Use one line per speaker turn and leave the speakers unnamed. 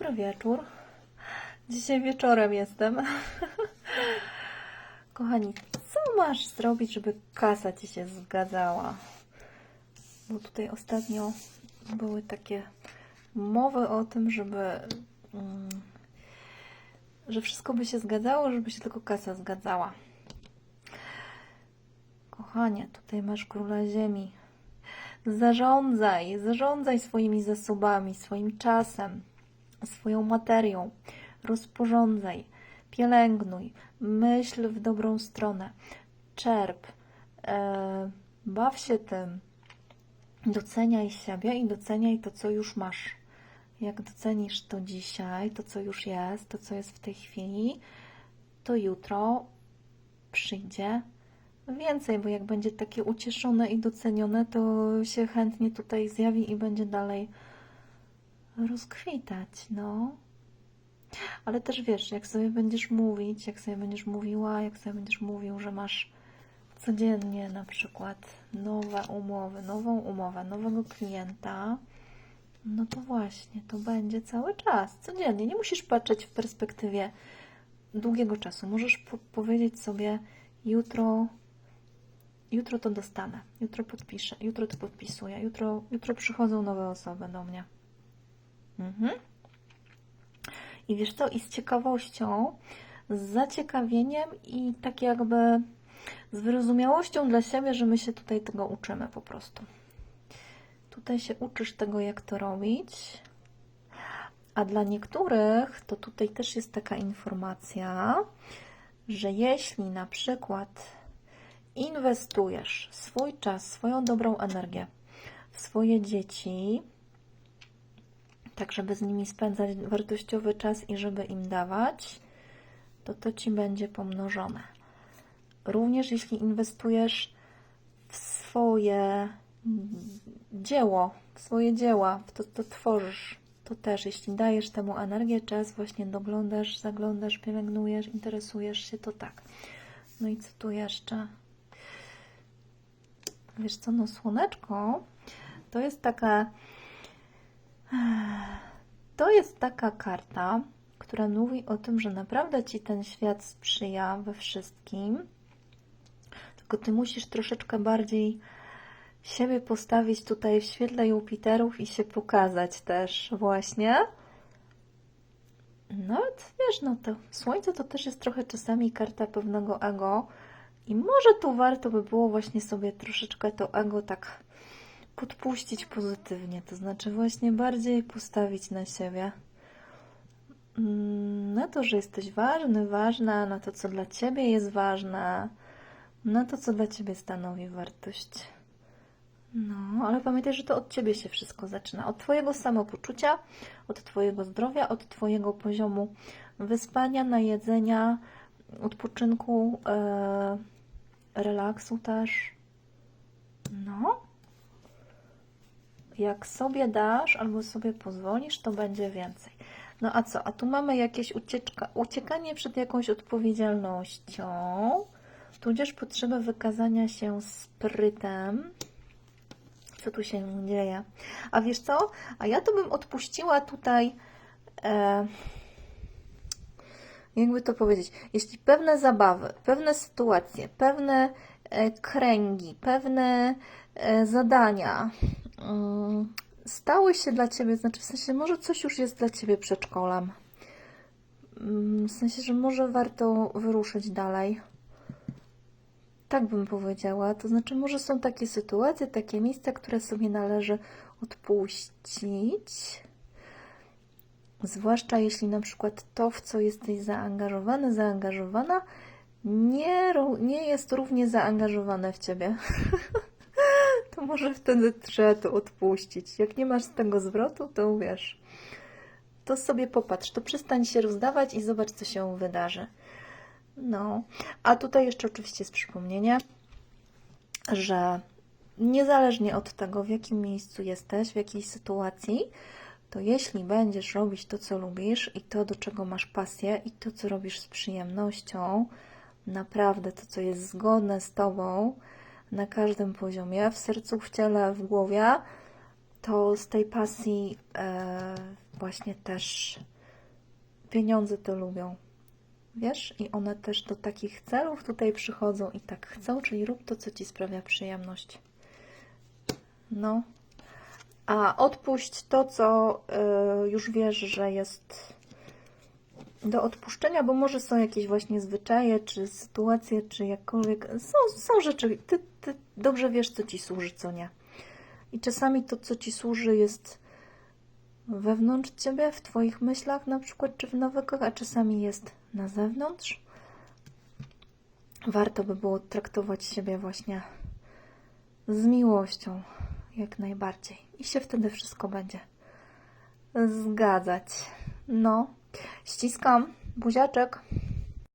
Dobry wieczór. Dzisiaj wieczorem jestem. Kochani, co masz zrobić, żeby kasa ci się zgadzała? Bo tutaj ostatnio były takie mowy o tym, żeby. mm, że wszystko by się zgadzało, żeby się tylko kasa zgadzała. Kochanie, tutaj masz króla ziemi. Zarządzaj, zarządzaj swoimi zasobami, swoim czasem, swoją materią. Rozporządzaj, pielęgnuj, myśl w dobrą stronę, czerp, e, baw się tym, doceniaj siebie i doceniaj to, co już masz. Jak docenisz to dzisiaj, to, co już jest, to, co jest w tej chwili, to jutro przyjdzie więcej, bo jak będzie takie ucieszone i docenione, to się chętnie tutaj zjawi i będzie dalej rozkwitać, no. Ale też wiesz, jak sobie będziesz mówić, jak sobie będziesz mówiła, jak sobie będziesz mówił, że masz codziennie na przykład nowe umowy, nową umowę, nowego klienta, no to właśnie, to będzie cały czas, codziennie. Nie musisz patrzeć w perspektywie długiego czasu. Możesz po powiedzieć sobie, jutro jutro to dostanę, jutro podpiszę, jutro to podpisuję, jutro, jutro przychodzą nowe osoby do mnie. Mhm. I wiesz co, i z ciekawością, z zaciekawieniem i tak jakby z wyrozumiałością dla siebie, że my się tutaj tego uczymy po prostu. Tutaj się uczysz tego, jak to robić. A dla niektórych to tutaj też jest taka informacja, że jeśli na przykład inwestujesz swój czas, swoją dobrą energię w swoje dzieci, tak żeby z nimi spędzać wartościowy czas i żeby im dawać, to to ci będzie pomnożone. Również jeśli inwestujesz w swoje dzieło, w swoje dzieła, w to, co tworzysz, to też, jeśli dajesz temu energię, czas, właśnie doglądasz, zaglądasz, pielęgnujesz, interesujesz się, to tak. No i co tu jeszcze? Wiesz co, no słoneczko to jest taka to jest taka karta, która mówi o tym, że naprawdę Ci ten świat sprzyja we wszystkim, tylko Ty musisz troszeczkę bardziej siebie postawić tutaj w świetle Jupiterów i się pokazać też właśnie. Nawet wiesz, no to Słońce to też jest trochę czasami karta pewnego ego i może tu warto by było właśnie sobie troszeczkę to ego tak podpuścić pozytywnie, to znaczy właśnie bardziej postawić na siebie. Mm, Na to, że jesteś ważny, ważna, na to, co dla ciebie jest ważne, na to, co dla ciebie stanowi wartość. No, ale pamiętaj, że to od ciebie się wszystko zaczyna. Od twojego samopoczucia, od twojego zdrowia, od twojego poziomu wyspania, najedzenia, odpoczynku, e, relaksu też. No. Jak sobie dasz albo sobie pozwolisz, to będzie więcej. No a co? A tu mamy jakieś ucieczka, uciekanie przed jakąś odpowiedzialnością, tudzież potrzebę wykazania się sprytem. Co tu się dzieje? A wiesz co? A ja to bym odpuściła tutaj. E, jakby to powiedzieć, jeśli pewne zabawy, pewne sytuacje, pewne e, kręgi, pewne zadania mm, stały się dla Ciebie, znaczy w sensie może coś już jest dla Ciebie przedszkolem. Mm, W sensie, że może warto wyruszyć dalej. Tak bym powiedziała. To znaczy, może są takie sytuacje, takie miejsca, które sobie należy odpuścić. Zwłaszcza jeśli na przykład to, w co jesteś zaangażowany, zaangażowana, nie, nie jest równie zaangażowane w ciebie. to może wtedy trzeba to odpuścić. Jak nie masz z tego zwrotu, to wiesz, to sobie popatrz, to przestań się rozdawać i zobacz, co się wydarzy. No, a tutaj jeszcze oczywiście jest przypomnienie, że niezależnie od tego, w jakim miejscu jesteś, w jakiej sytuacji, to jeśli będziesz robić to, co lubisz i to, do czego masz pasję i to, co robisz z przyjemnością, naprawdę to, co jest zgodne z Tobą na każdym poziomie, w sercu, w ciele, w głowie, to z tej pasji e, właśnie też pieniądze to lubią. Wiesz? I one też do takich celów tutaj przychodzą i tak chcą, czyli rób to, co ci sprawia przyjemność. No. A odpuść to, co y, już wiesz, że jest do odpuszczenia, bo może są jakieś właśnie zwyczaje, czy sytuacje, czy jakkolwiek. Są, są rzeczy, ty, ty dobrze wiesz, co ci służy, co nie. I czasami to, co ci służy, jest wewnątrz ciebie, w twoich myślach na przykład, czy w nawykach, a czasami jest na zewnątrz. Warto by było traktować siebie właśnie z miłością, jak najbardziej. I się wtedy wszystko będzie zgadzać. No, ściskam, buziaczek.